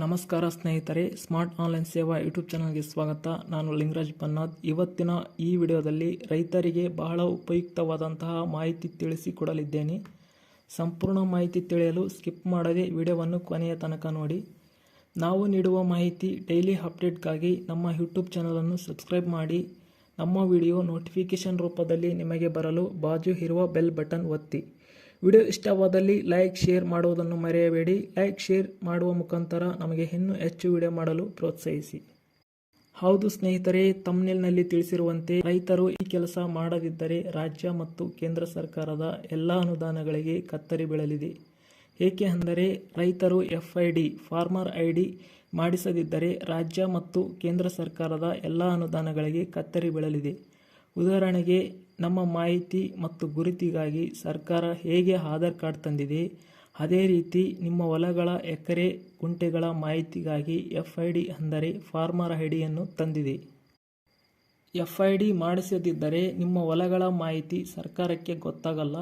ನಮಸ್ಕಾರ ಸ್ನೇಹಿತರೆ, smart online ಸೇವಾ ಯೂಟ್ಯೂಬ್ ಚಾನಲ್ಗೆ ಸ್ವಾಗತ. ನಾನು ಲಿಂಗರಾಜ್ ಪನ್ನಾದ್. ಇವತ್ತಿನ ಈ ವಿಡಿಯೋದಲ್ಲಿ ರೈತರಿಗೆ ಬಹಳ ಉಪಯುಕ್ತವಾದಂತಹ ಮಾಹಿತಿ ತಿಳಿಸಿಕೊಡಲಿದ್ದೇನೆ. ಸಂಪೂರ್ಣ ಮಾಹಿತಿ ತಿಳಿಯಲು ಸ್ಕಿಪ್ ಮಾಡದೆ ವಿಡಿಯೋವನ್ನು ಕೊನೆಯ ತನಕ ನೋಡಿ. ನಾವು ನೀಡುವ ಮಾಹಿತಿ ಡೈಲಿ ಅಪ್ಡೇಟ್ಗಾಗಿ ನಮ್ಮ ಯೂಟ್ಯೂಬ್ ಚಾನಲನ್ನು ಸಬ್ಸ್ಕ್ರೈಬ್ ಮಾಡಿ. ನಮ್ಮ ವಿಡಿಯೋ ನೋಟಿಫಿಕೇಷನ್ ರೂಪದಲ್ಲಿ ನಿಮಗೆ ಬರಲು ಬಾಜು ಇರುವ ಬೆಲ್ ಬಟನ್ ಒತ್ತಿ. ವಿಡಿಯೋ ಇಷ್ಟವಾದಲ್ಲಿ ಲೈಕ್, ಶೇರ್ ಮಾಡುವುದನ್ನು ಮರೆಯಬೇಡಿ. ಲೈಕ್, ಶೇರ್ ಮಾಡುವ ಮುಖಾಂತರ ನಮಗೆ ಇನ್ನೂ ಹೆಚ್ಚು ವಿಡಿಯೋ ಮಾಡಲು ಪ್ರೋತ್ಸಾಹಿಸಿ. ಹೌದು ಸ್ನೇಹಿತರೆ ತಮ್ನೆಲ್ನಲ್ಲಿ ತಿಳಿಸಿರುವಂತೆ ರೈತರು ಈ ಕೆಲಸ ಮಾಡದಿದ್ದರೆ ರಾಜ್ಯ ಮತ್ತು ಕೇಂದ್ರ ಸರ್ಕಾರದ ಎಲ್ಲ ಅನುದಾನಗಳಿಗೆ ಕತ್ತರಿ ಬೀಳಲಿದೆ. ಏಕೆ ಅಂದರೆ ರೈತರು F I D farmer I D ಮಾಡಿಸದಿದ್ದರೆ ರಾಜ್ಯ ಮತ್ತು ಕೇಂದ್ರ ಸರ್ಕಾರದ ಎಲ್ಲ ಅನುದಾನಗಳಿಗೆ ಕತ್ತರಿ ಬೀಳಲಿದೆ. ಉದಾಹರಣೆಗೆ, ನಮ್ಮ ಮಾಹಿತಿ ಮತ್ತು ಗುರುತಿಗಾಗಿ ಸರ್ಕಾರ ಹೇಗೆ ಆಧಾರ್ ಕಾರ್ಡ್ ತಂದಿದೆ? ಅದೇ ರೀತಿ, ನಿಮ್ಮ ಹೊಲಗಳ ಎಕರೆ ಗುಂಟೆಗಳ ಮಾಹಿತಿಗಾಗಿ ಎಫ್ ಐ ಡಿ ಅಂದರೆ ಫಾರ್ಮರ್ ಐ ಡಿಯನ್ನು ತಂದಿದೆ. ಎಫ್ ಐ ಡಿ ಮಾಡಿಸದಿದ್ದರೆ ನಿಮ್ಮ ಹೊಲಗಳ ಮಾಹಿತಿ ಸರ್ಕಾರಕ್ಕೆ ಗೊತ್ತಾಗಲ್ಲ.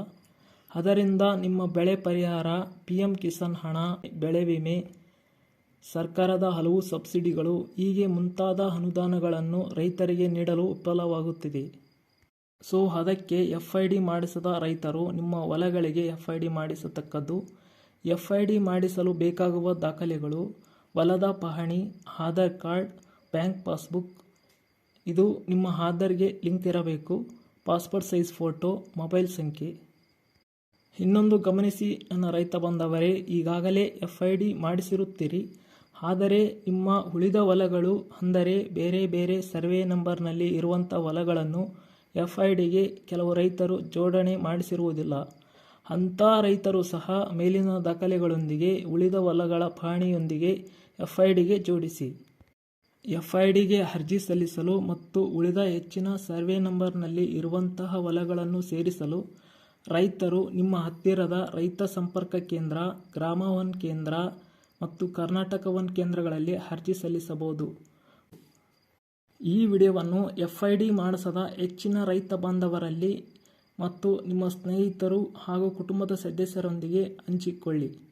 ಅದರಿಂದ ನಿಮ್ಮ ಬೆಳೆ ಪರಿಹಾರ ಪಿ ಎಂ ಕಿಸಾನ್ ಹಣ, ಬೆಳೆ ವಿಮೆ, ಸರ್ಕಾರದ ಹಲವು ಸಬ್ಸಿಡಿಗಳು ಹೀಗೆ ಮುಂತಾದ ಅನುದಾನಗಳನ್ನು ರೈತರಿಗೆ ನೀಡಲು ವಿಫಲವಾಗುತ್ತಿದೆ. ಸೊ ಅದಕ್ಕೆ ಎಫ್ ಐ ಡಿ ಮಾಡಿಸದ ರೈತರು ನಿಮ್ಮ ಹೊಲಗಳಿಗೆ ಎಫ್ ಐ ಡಿ ಮಾಡಿಸತಕ್ಕದ್ದು. ಎಫ್ ಐ ಡಿ ಮಾಡಿಸಲು ಬೇಕಾಗುವ ದಾಖಲೆಗಳು, ಹೊಲದ ಪಹಣಿ, ಆಧಾರ್ ಕಾರ್ಡ್, ಬ್ಯಾಂಕ್ ಪಾಸ್ಬುಕ್. ಇದು ನಿಮ್ಮ ಆಧಾರ್ಗೆ ಲಿಂಕ್ ಇರಬೇಕು. ಪಾಸ್ಪೋರ್ಟ್ ಸೈಜ್ ಫೋಟೋ, ಮೊಬೈಲ್ ಸಂಖ್ಯೆ. ಇನ್ನೊಂದು ಗಮನಿಸಿ ನನ್ನ ರೈತ ಬಂದವರೇ, ಈಗಾಗಲೇ ಎಫ್ ಐ ಡಿ ಮಾಡಿಸಿರುತ್ತೀರಿ. ಆದರೆ ನಿಮ್ಮ ಉಳಿದ ಹೊಲಗಳು ಅಂದರೆ ಬೇರೆ ಬೇರೆ ಸರ್ವೆ ನಂಬರ್ನಲ್ಲಿ ಇರುವಂಥ ಹೊಲಗಳನ್ನು ಎಫ್ ಐ ಡಿಗೆ ಕೆಲವು ರೈತರು ಜೋಡಣೆ ಮಾಡಿಸಿರುವುದಿಲ್ಲ. ಅಂಥ ರೈತರು ಸಹ ಮೇಲಿನ ದಾಖಲೆಗಳೊಂದಿಗೆ ಉಳಿದ ಹೊಲಗಳ ಪಹಣಿಯೊಂದಿಗೆ ಎಫ್ ಐ ಡಿಗೆ ಜೋಡಿಸಿ. ಎಫ್ ಐ ಡಿಗೆ ಅರ್ಜಿ ಸಲ್ಲಿಸಲು ಮತ್ತು ಉಳಿದ ಹೆಚ್ಚಿನ ಸರ್ವೆ ನಂಬರ್ನಲ್ಲಿ ಇರುವಂತಹ ಹೊಲಗಳನ್ನು ಸೇರಿಸಲು ರೈತರು ನಿಮ್ಮ ಹತ್ತಿರದ ರೈತ ಸಂಪರ್ಕ ಕೇಂದ್ರ, ಗ್ರಾಮ ಒನ್ ಕೇಂದ್ರ ಮತ್ತು ಕರ್ನಾಟಕ ಒನ್ ಕೇಂದ್ರಗಳಲ್ಲಿ ಅರ್ಜಿ ಸಲ್ಲಿಸಬಹುದು. ಈ ವಿಡಿಯೋವನ್ನು ಎಫ್ ಐ ಡಿ ಮಾಡಿಸದ ಹೆಚ್ಚಿನ ರೈತ ಬಾಂಧವರಲ್ಲಿ ಮತ್ತು ನಿಮ್ಮ ಸ್ನೇಹಿತರು ಹಾಗೂ ಕುಟುಂಬದ ಸದಸ್ಯರೊಂದಿಗೆ ಹಂಚಿಕೊಳ್ಳಿ.